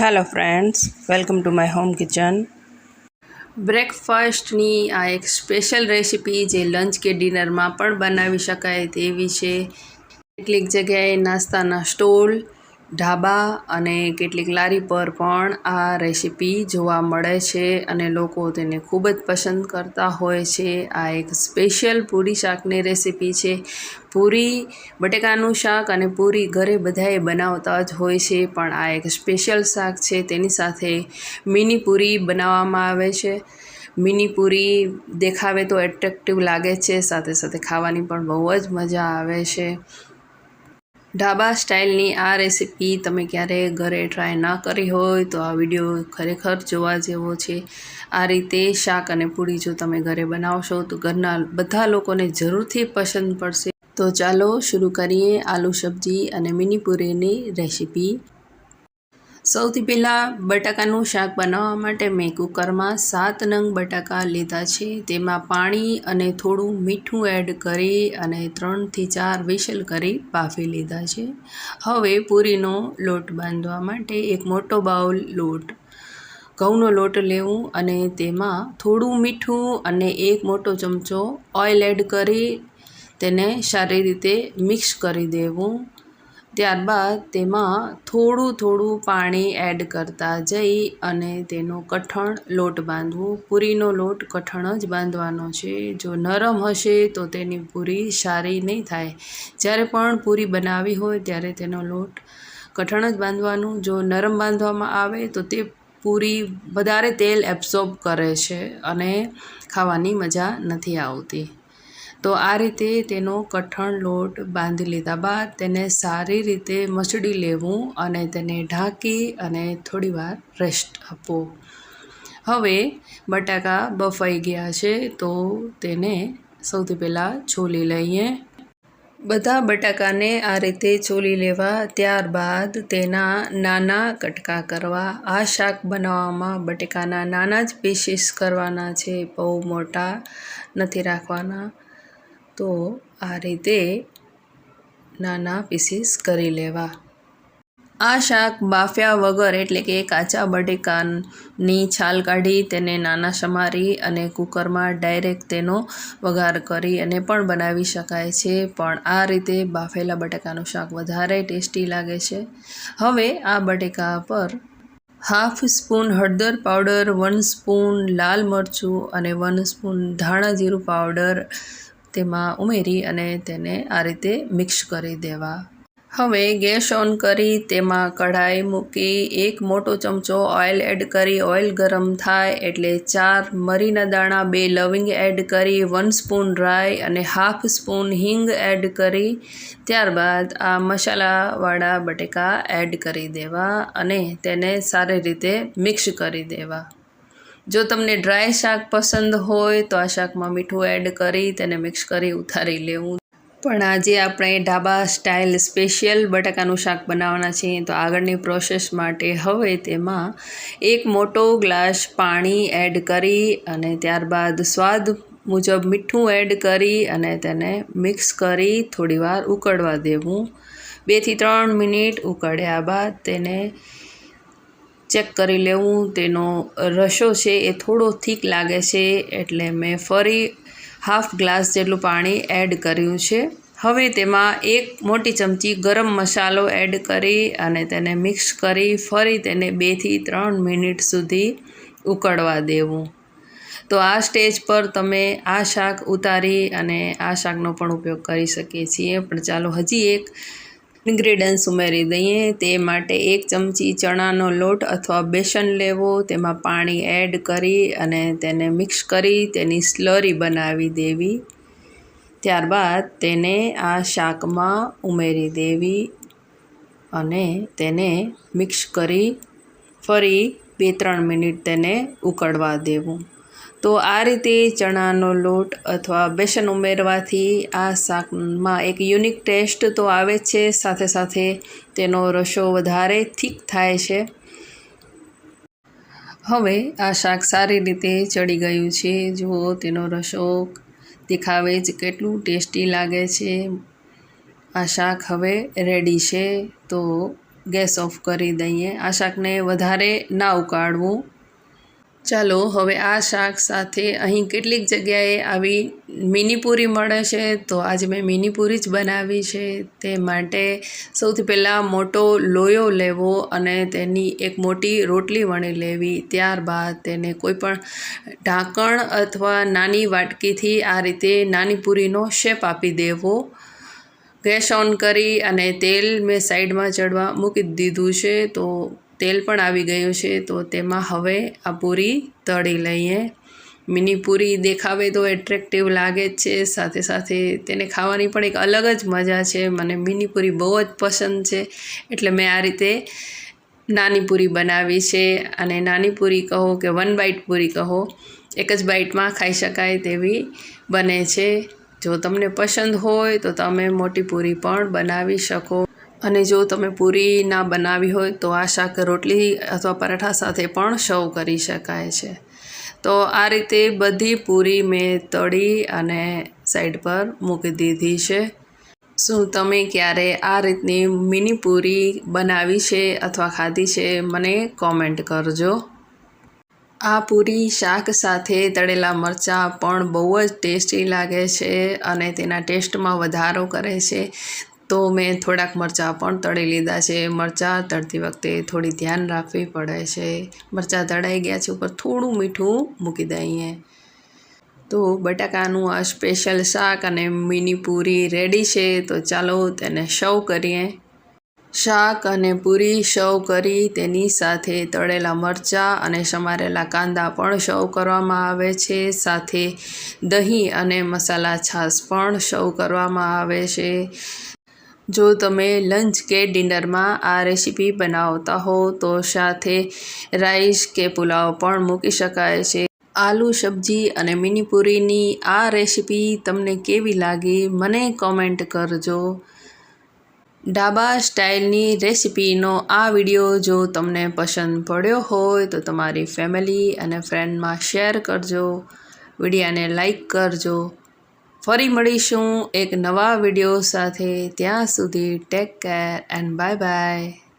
Hello friends welcome to my home kitchen બ્રેકફાસ્ટની આ એક special recipe જે લંચ કે ડિનરમાં પણ બનાવી શકાય તેવી છે. કેટલીક જગ્યાએ નાસ્તાના સ્ટોલ ઢાબા અને કેટલીક લારી પર પણ આ રેસિપી જોવા મળે છે અને લોકો તેને ખૂબ જ પસંદ કરતા હોય છે. આ એક સ્પેશિયલ પૂરી શાકની રેસીપી છે. પૂરી બટેકાનું શાક અને પૂરી ઘરે બધાએ બનાવતા જ હોય છે, પણ આ એક સ્પેશિયલ શાક છે. તેની સાથે મિની પૂરી બનાવવામાં આવે છે. મિની પૂરી દેખાવે તો એટ્રેક્ટિવ લાગે છે, સાથે સાથે ખાવાની પણ બહુ જ મજા આવે છે. ઢાબા સ્ટાઇલની આ રેસીપી તમે ક્યારે ઘરે ટ્રાય ના કરી હોય તો આ વીડિયો ખરેખર જોવા જેવો છે. આ રીતે શાક અને પૂરી જો તમે ઘરે બનાવશો તો ઘરના બધા લોકોને જરૂરથી પસંદ પડશે. તો ચાલો શરૂ કરીએ આલુ સબ્જી અને મિની પૂરીની રેસીપી. સૌથી પહેલાં બટાકાનું શાક બનાવવા માટે મેં કુકરમાં સાત નંગ બટાકા લીધા છે. તેમાં પાણી અને થોડું મીઠું એડ કરી અને ત્રણથી ચાર વિસલ કરી બાફી લીધા છે. હવે પૂરીનો લોટ બાંધવા માટે એક મોટો બાઉલ લોટ, ઘઉંનો લોટ લેવું અને તેમાં થોડું મીઠું અને એક મોટો ચમચો ઓઇલ એડ કરી તેને સારી રીતે મિક્સ કરી દેવું. ત્યારબાદ તેમાં થોડું થોડું પાણી એડ કરતા જઈ અને તેનો કઠણ લોટ બાંધવું. પૂરીનો લોટ કઠણ જ બાંધવાનો છે. જો નરમ હશે તો તેની પૂરી સારી નહીં થાય. જ્યારે પણ પૂરી બનાવી હોય ત્યારે તેનો લોટ કઠણ જ બાંધવાનું. જો નરમ બાંધવામાં આવે તો તે પૂરી વધારે તેલ એબ્સોર્બ કરે છે અને ખાવાની મજા નથી આવતી. તો આ રીતે તેનો કઠણ લોટ બાંધી લીધા બાદ તેને સારી રીતે મસળી લેવું અને તેને ઢાંકી અને થોડીવાર રેસ્ટ આપવો. હવે બટાકા બફાઈ ગયા છે તો તેને સૌથી પહેલાં છોલી લઈએ. બધા બટાકાને આ રીતે છોલી લેવા ત્યારબાદ તેના નાના કટકા કરવા. આ શાક બનાવવામાં બટાકાના નાના જ પીસીસ કરવાના છે, બહુ મોટા નથી રાખવાના. તો આ રીતે નાના પીસીસ કરી લેવા. આ શાક બાફ્યા વગર એટલે કે કાચા બટેકાની છાલ કાઢી, તેને નાના સમારી અને કુકરમાં ડાયરેક્ટ તેનો વઘાર કરી અને પણ બનાવી શકાય છે. પણ આ રીતે બાફેલા બટાકાનું શાક વધારે ટેસ્ટી લાગે છે. હવે આ બટેકા પર હાફ સ્પૂન હળદર પાવડર, વન સ્પૂન લાલ મરચું અને વન સ્પૂન ધાણા જીરું પાવડર તેમાં ઉમેરી અને તેને આ રીતે મિક્સ કરી દેવા. હવે ગેસ ઓન કરી તેમાં કઢાઈ મૂકી એક મોટો ચમચો ઓઇલ એડ કરી ઓઇલ ગરમ થાય એટલે ચાર મરીના દાણા, બે લવિંગ એડ કરી, વન સ્પૂન રાઈ અને હાફ સ્પૂન હિંગ એડ કરી. ત્યારબાદ આ મસાલાવાળા બટેકા એડ કરી દેવા અને તેને સારી રીતે મિક્સ કરી દેવા. જો તમને ડ્રાય શાક પસંદ હોય તો આ શાકમાં મીઠું એડ કરી તેને મિક્સ કરી ઉતારી લેવું. પણ આજે આપણે ઢાબા સ્ટાઇલ સ્પેશિયલ બટાકાનું શાક બનાવવાના છીએ. તો આગળની પ્રોસેસ માટે હવે તેમાં એક મોટો ગ્લાસ પાણી એડ કરી અને ત્યારબાદ સ્વાદ મુજબ મીઠું એડ કરી અને તેને મિક્સ કરી થોડીવાર ઉકળવા દેવું. બેથી ત્રણ મિનિટ ઉકળ્યા બાદ તેને ચેક કરી લેવું, તેનો રસો છે એ થોડો થીક લાગે છે, એટલે મેં ફરી હાફ ગ્લાસ જેટલું પાણી એડ કર્યું છે. હવે તેમાં એક મોટી ચમચી ગરમ મસાલો એડ કરી અને તેને મિક્સ કરી ફરી તેને બેથી ત્રણ મિનિટ સુધી ઉકળવા દેવું. તો આ સ્ટેજ પર તમે આ શાક ઉતારી અને આ શાકનો પણ ઉપયોગ કરી શકીએ છીએ. પણ ચાલો હજી એક ઇન્ગ્રેડિયન્ટ્સ ઉમેરી દઈએ. તે માટે એક ચમચી ચણાનો લોટ અથવા બેસન લેવો. તેમાં પાણી એડ કરી અને તેને મિક્સ કરી તેની સ્લરી બનાવી દેવી. ત્યારબાદ તેને આ શાકમાં ઉમેરી દેવી અને તેને મિક્સ કરી ફરી બે ત્રણ મિનિટ તેને ઉકળવા દેવું. તો આ રીતે ચણાનો લોટ અથવા બેસન ઉમેરવાથી આ શાકમાં એક યુનિક ટેસ્ટ તો આવે છે. સાથે સાથે તેનો રસો વધારે થીક થાય છે. હવે આ શાક સારી રીતે ચડી ગયું છે. જુઓ, તેનો રસો દેખાવે જ કેટલું ટેસ્ટી લાગે છે. આ શાક હવે રેડી છે. તો ગેસ ઓફ કરી દઈએ. આ શાકને વધારે ના ઉકાળવું ચાલો, હવે આ શાક સાથે અહીં કેટલીક જગ્યાએ આવી મિનીપૂરી મળે છે. તો આજે મેં મિનીપૂરી જ બનાવી છે. તે માટે સૌથી પહેલાં મોટો લોયો લેવો અને તેની એક મોટી રોટલી વણી લેવી. ત્યારબાદ તેને કોઈપણ ઢાંકણ અથવા નાની વાટકીથી આ રીતે નાની પૂરીનો શેપ આપી દેવો. ગેસ ઓન કરી અને તેલ મેં સાઈડમાં ચડવા મૂકી દીધું છે. તો તેલ પણ આવી ગયું છે, તો તેમાં હવે આ પૂરી તળી લઈએ. મિની પૂરી દેખાવે તો એટ્રેક્ટિવ લાગે જ છે, સાથે સાથે તેને ખાવાની પણ એક અલગ જ મજા છે. મને મિની પૂરી બહુ જ પસંદ છે, એટલે મેં આ રીતે નાની પૂરી બનાવી છે. અને નાની પૂરી કહો કે વન બાઇટ પૂરી કહો, એક જ બાઇટમાં ખાઈ શકાય તેવી બને છે. જો તમને પસંદ હોય તો તમે મોટી પૂરી પણ બનાવી શકો. અને જો તમે પૂરી ના બનાવી હોય તો આ શાક રોટલી અથવા પરાઠા સાથે પણ સર્વ કરી શકાય છે. તો આ રીતે બધી પૂરી મેં તળી અને સાઈડ પર મૂકી દીધી છે. શું તમે ક્યારે આ રીતની મિની પૂરી બનાવી છે અથવા ખાધી છે મને કોમેન્ટ કરજો. આ પૂરી શાક સાથે તળેલા મરચાં પણ બહુ જ ટેસ્ટી લાગે છે અને તેના ટેસ્ટમાં વધારો કરે છે. તો મેં થોડાક મરચાં પણ તળી લીધા છે. મરચાં તળતી વખતે થોડી ધ્યાન રાખવી પડે છે. મરચાં તળાઈ ગયા છે ઉપર થોડું મીઠું મૂકી દઈએ તો બટાકાનું આ સ્પેશિયલ શાક અને મીની પૂરી રેડી છે. તો ચાલો તેને સર્વ કરીએ. શાક અને પૂરી સર્વ કરી તેની સાથે તળેલા મરચાં અને સમારેલા કાંદા પણ સર્વ કરવામાં આવે છે. સાથે દહીં અને મસાલા છાશ પણ સર્વ કરવામાં આવે છે. જો તમે લંચ કે ડિનરમાં આ રેસીપી બનાવતા હો, તો સાથે રાઈસ કે પુલાવ પણ મૂકી શકાય છે. આલુ સબ્જી અને મિનીપુરીની આ રેસીપી તમને કેવી લાગી, મને કોમેન્ટ કરજો. ડાબા સ્ટાઇલની રેસીપીનો આ વીડિયો જો તમને પસંદ પડ્યો હોય, તો તમારી ફેમિલી અને ફ્રેન્ડમાં શેર કરજો. વિડીયાને લાઈક કરજો. ફરી મળીશું એક નવા વીડિયો સાથે ત્યાં સુધી take care and bye bye.